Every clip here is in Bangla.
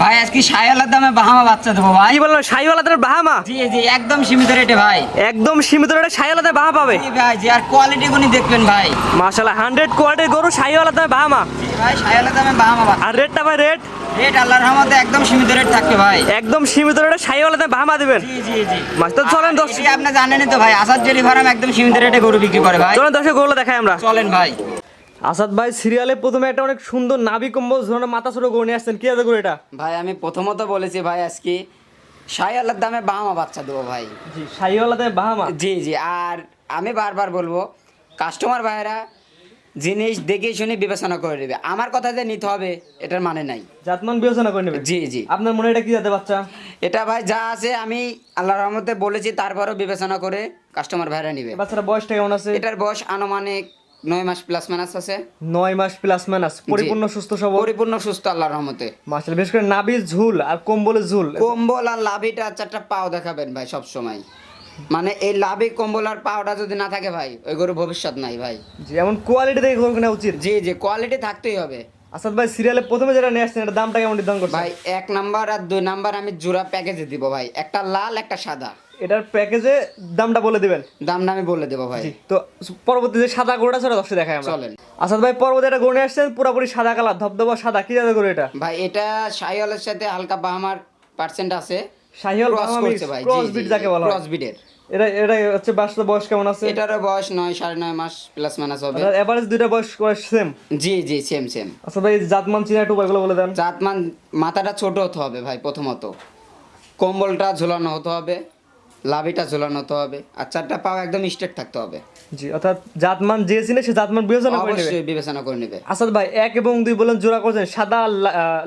ভাই আজকে সায়ালার দামে বাহামা বাচ্চা দেবো ভাই। কি বললাম শাহিওয়ালা তার বাহামা? জি জি একদম সীমিত রেটে ভাই। একদম সীমিত রেটে শাহিওয়ালা বাহা পাবে? জি ভাই জি আর কোয়ালিটি গুনি দেখবেন ভাই। মাশাআল্লাহ হান্ড্রেড কোয়ালিটির গরু শাহিওয়ালা দামে বাহামা। জি ভাই সায়ালার দামে বাহামা আর রেটটা ভাই রেট রেট আল্লাহর রহমতে একদম সীমিত রেট থাকবে ভাই। একদম সীমিত রেটে শাহিওয়ালা দামে বাহামা দিবেন। জি জি জি। মাস তো চলেন দশ আপনি জানেনই তো ভাই আসাদ জেলি ফার্ম একদম সীমিত রেটে গরু বিক্রি করে ভাই। চলেন দর্শক গরুগুলো দেখাই আমরা। চলেন ভাই। আসাদ ভাই সিরিয়ালে প্রথমে একটা অনেক সুন্দর নাবি কম্বল ধরনের মাথা ছোট নিয়ে আসছেন। কি আছে এটা? ভাই আমি প্রথমত বলেছি ভাই আজকে সায়ালার দামে বাহামা বাচ্চা দেবো ভাই। জি শাহিওয়ালা দামে বাহামা? জি জি আর আমি বারবার বলব কাস্টমার ভাইরা জিনিস দেখে শুনে বিবেচনা করে নেবে। আমার কথা যে নিতে হবে এটার মানে নাই। জাতমান বিবেচনা করে নেবে? জি জি। আপনার মনে এটা কি জাতে বাচ্চা? এটা ভাই যা আছে আমি আল্লাহ রহমতে বলেছি তারপরেও বিবেচনা করে কাস্টমার ভাইরা নিবে। বাচ্চাটা বয়সটা কেমন আছে? এটার বয়স আনুমানিক নয় মাস প্লাস মাইনাস আছে। নয় মাস প্লাস মাইনাস পরিপূর্ণ সুস্থ সবল। পরিপূর্ণ সুস্থ আল্লাহর রহমতে। মাসের বিশেষ করে নাবির ঝুল আর কম্বলের ঝুল। কম্বল আর লাভিটা চারটা পাও দেখাবেন ভাই সব সময় মানে এই লাভি কম্বল আর পাওটা যদি না থাকে ভাই ওই গরু ভবিষ্যৎ নাই ভাই। যেমন কোয়ালিটি দেখে গরু কেনা উচিত। জি জি কোয়ালিটি থাকতেই হবে। আসাদ ভাই সিরিয়ালে প্রথমে যেটা নিয়ে আসছেন এটা দামটা কেমন নির্ধারণ করছে ভাই এক নাম্বার আর দুই নাম্বার আমি জোড়া প্যাকেজে দিব ভাই। একটা লাল একটা সাদা। এটার প্যাকেজে দামটা বলে দিবেন। দামটা আমি বলে দেবো ভাই। তো পরবর্তী যে সাদা গরুটা সেটা দশটা দেখাই আমরা। চলেন। আসাদ ভাই পরবর্তী একটা গরু আসছেন পুরোপুরি সাদা কালার ধবধবা সাদা। কি জাতের গরু এটা? ভাই এটা শাহিওয়ালের সাথে হালকা বাহামার পার্সেন্ট আছে। শাহিওয়াল ক্রস করছে ভাই ক্রস বিট যাকে বলা ক্রস বিটের এটা এটা হচ্ছে বাসটা বয়স কেমন আছে? এটারও বয়স নয় সাড়ে নয় মাস প্লাস মাইনাস হবে। এভারেজ দুইটা বয়স সেম জি জি সেম সেম আচ্ছা ভাই জাতমান চিনা একটু উপায়গুলো বলে দেন। চাতমান মাথাটা ছোট হতে হবে ভাই প্রথমত। কম্বলটা ঝোলানো হতে হবে। লাভিটা ঝোলানো হতে হবে আর চারটা পাও একদম স্ট্রেট থাকতে হবে। জি অর্থাৎ জাতমান যে চিনে সে জাতমান বিবেচনা করে নেবে। অবশ্যই বিবেচনা করে নেবে। আসাদ ভাই এক এবং দুই বলেন জোড়া করছেন সাদা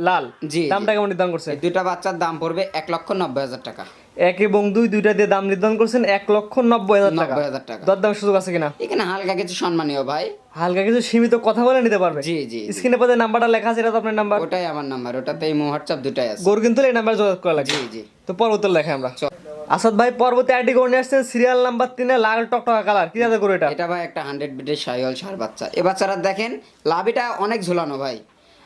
লাল। জি, দামটা কেমন নির্ধারণ করছেন? দুইটা বাচ্চার দাম পড়বে এক লক্ষ নব্বই হাজার টাকা। এক এবং দুই দুইটা দিয়ে দাম নির্ধারণ করছেন এক লক্ষ নব্বই হাজার টাকা। নব্বই হাজার টাকা। দরদামের সুযোগ আছে কিনা? এখানে হালকা কিছু সম্মানীয় ভাই। হালকা কিছু সীমিত কথা বলে নিতে পারবে? জি জি। স্ক্রিনে পথে নাম্বারটা লেখা আছে এটা তো আপনার নাম্বার। ওটাই আমার নাম্বার ওটাতে এই হোয়াটসঅ্যাপ দুটাই আছে। গরু কিন্তু এই নাম্বার যোগাযোগ করা লাগবে। জি জি। তো পরবর্তী লেখা আমরা। আসাদ ভাই পরবর্তী আইডি গরু নিয়ে আসছেন সিরিয়াল নাম্বার তিনে লাল টকটকা কালার কি জাতের গরু এটা? এটা ভাই একটা হান্ড্রেড বিটের সাইল সার বাচ্চা। এ বাচ্চারা দেখেন লাভিটা অনেক ঝুলানো ভাই।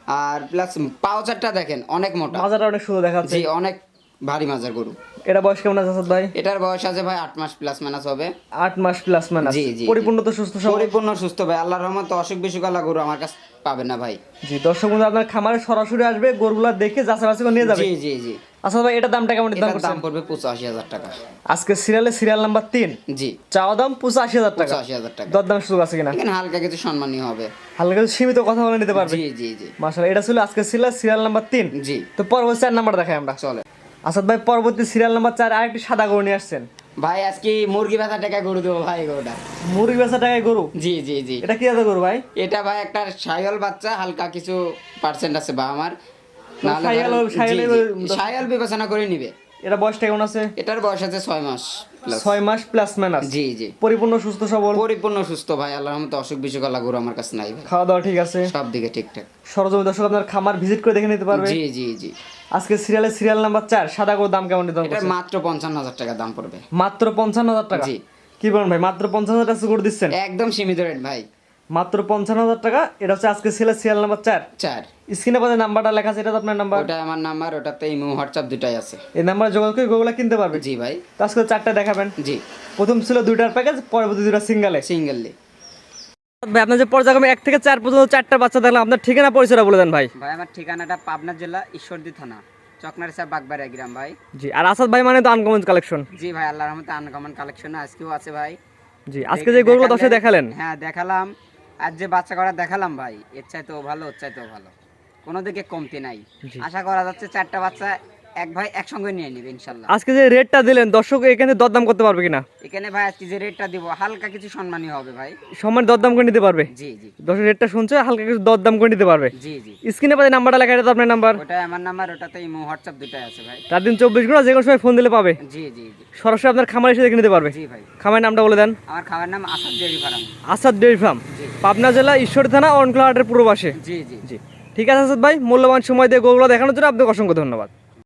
আর প্লাস পাউচারটা দেখেন অনেক মোটা। মাজাটা অনেক সুন্দর দেখাচ্ছে। জি অনেক ভারী মাজার গরু। এটা বয়স কেমন আছে আসাদ ভাই? এটার বয়স আছে ভাই আট মাস প্লাস মাইনাস হবে। আট মাস প্লাস মাইনাস জি, জি, পরিপূর্ণ তো সুস্থ পরিপূর্ণ সুস্থ ভাই আল্লাহর রহমতে অসুখ বিসুখ আল্লাহ গরু আমার কাছে পাবে না ভাই। জি দর্শক বন্ধু আপনার খামারে সরাসরি আসবে গরুগুলা দেখে যাচাই বাছাই করে নিয়ে যাবে। জি জি জি। আসাদ ভাই এটা দামটা কেমন? করছেন দাম পড়বে পঁচাশি হাজার টাকা। আজকে সিরিয়ালে সিরিয়াল নাম্বার তিন। জি। চাওয়া দাম পঁচাশি হাজার টাকা। পঁচাশি হাজার টাকা। দরদাম সুযোগ আছে কিনা? এখানে হালকা কিছু সম্মানীয় হবে। হালকা কিছু সীমিত কথা বলে নিতে পারবে। জি জি জি। মাসাল্লাহ এটা ছিল আজকে ছিল সিরিয়াল নাম্বার তিন। জি। তো পরবর্তী চার নাম্বার দেখাই আমরা। চলে। আসাদ ভাই পরবর্তী সিরিয়াল নাম্বার চার আরেকটি সাদা গরু নিয়ে আসছেন। ভাই আজকে মুরগি ব্যথা টাকা গরু দেবো ভাই গরুটা। মুরগি বেচা টাকায় গরু? জি জি জি। এটা কি জাতের গরু ভাই? এটা ভাই একটা সাইল বাচ্চা হালকা কিছু পার্সেন্ট আছে বা আমার। সাইল বিবেচনা করে নিবে। এটা বয়সটা কেমন আছে? এটার বয়স আছে ছয় মাস ছয় মাস প্লাস মাইনাস জি জি। পরিপূর্ণ সুস্থ সবল? পরিপূর্ণ সুস্থ ভাই আল্লাহর রহমতে অসুখ বিসুখ আল্লাহ আমার কাছে নাই খাওয়া দাওয়া ঠিক আছে? সব দিকে ঠিকঠাক। সরজমি দর্শক আপনার খামার ভিজিট করে দেখে নিতে পারবে। জি জি জি। আজকে সিরিয়ালের সিরিয়াল নাম্বার চার সাদা গরুর দাম কেমন নির্ধারণ এটা মাত্র পঞ্চান্ন হাজার টাকা দাম পড়বে। মাত্র পঞ্চান্ন হাজার টাকা? জি। কি বলেন ভাই মাত্র পঞ্চান্ন হাজার টাকা করে দিচ্ছেন? একদম সীমিত রেট ভাই। মাত্র পঞ্চান্ন হাজার টাকা। এটা হচ্ছে আজকে সিরিয়াল সিরিয়াল নাম্বার চার। চার। স্ক্রিনে পাশে নাম্বারটা লেখা আছে এটা তো আপনার নাম্বার ওটা আমার নাম্বার ওটাতে ইমো হোয়াটসঅ্যাপ দুটাই আছে। এই নাম্বার যোগাযোগ করে গোগুলা কিনতে পারবে। জি ভাই। তো আজকে চারটা দেখাবেন। জি। প্রথম ছিল দুইটার প্যাকেজ পরবর্তী দুইটা সিঙ্গেলে সিঙ্গেললি আপনার যে পর্যায়ক্রমে এক থেকে চার পর্যন্ত চারটা বাচ্চা দেখলাম আপনার ঠিকানা পরিচয়টা বলে দেন ভাই। ভাই আমার ঠিকানাটা পাবনা জেলা ঈশ্বরদী থানা চকনার সাহেব বাগবাড়িয়া গ্রাম ভাই। জি আর আসাদ ভাই মানে তো আনকমন কালেকশন জি ভাই আল্লাহর রহমতে আনকমন কালেকশন আজকেও আছে ভাই। জি আজকে যে গরুগুলো দশে দেখালেন। হ্যাঁ দেখালাম। আর যে বাচ্চা করা দেখালাম ভাই এর চাইতেও ভালো ওর চাইতেও ভালো। কোনো দিকে কমতি নাই। আশা করা যাচ্ছে চারটা বাচ্চা এক ভাই একসঙ্গে নিয়ে নিবে ইনশাল্লাহ। আজকে যে রেটটা দিলেন দর্শক এখানে দরদাম করতে পারবে কিনা? এখানে ভাই আজকে যে রেটটা দিব হালকা কিছু সম্মানী হবে ভাই। সময় দরদাম করে নিতে পারবে? জি জি। দর্শক রেটটা শুনছে হালকা কিছু দরদাম করে নিতে পারবে? জি জি। স্ক্রিনে পাশে নাম্বারটা লেখা এটা তো আপনার নাম্বার? ওটাই আমার নাম্বার ওটাতে ইমো হোয়াটসঅ্যাপ দুটাই আছে ভাই। রাত দিন চব্বিশ ঘণ্টা যে কোনো সময় ফোন দিলে পাবে। জি জি জি। সরাসরি আপনার খামার এসে দেখে নিতে পারবে। জি ভাই। খামারের নামটা বলে দেন। আমার খাবার নাম Asad dairy farm. Asad dairy farm. Pabna জেলা ঈশ্বরী থানা অনকলা হাটের পূর্ব পাশে। জি জি। জি। ঠিক আছে আসাদ ভাই মূল্যবান সময় দিয়ে গোগুলো দেখানোর জন্য আপনাকে অসংখ্য ধন্যবাদ।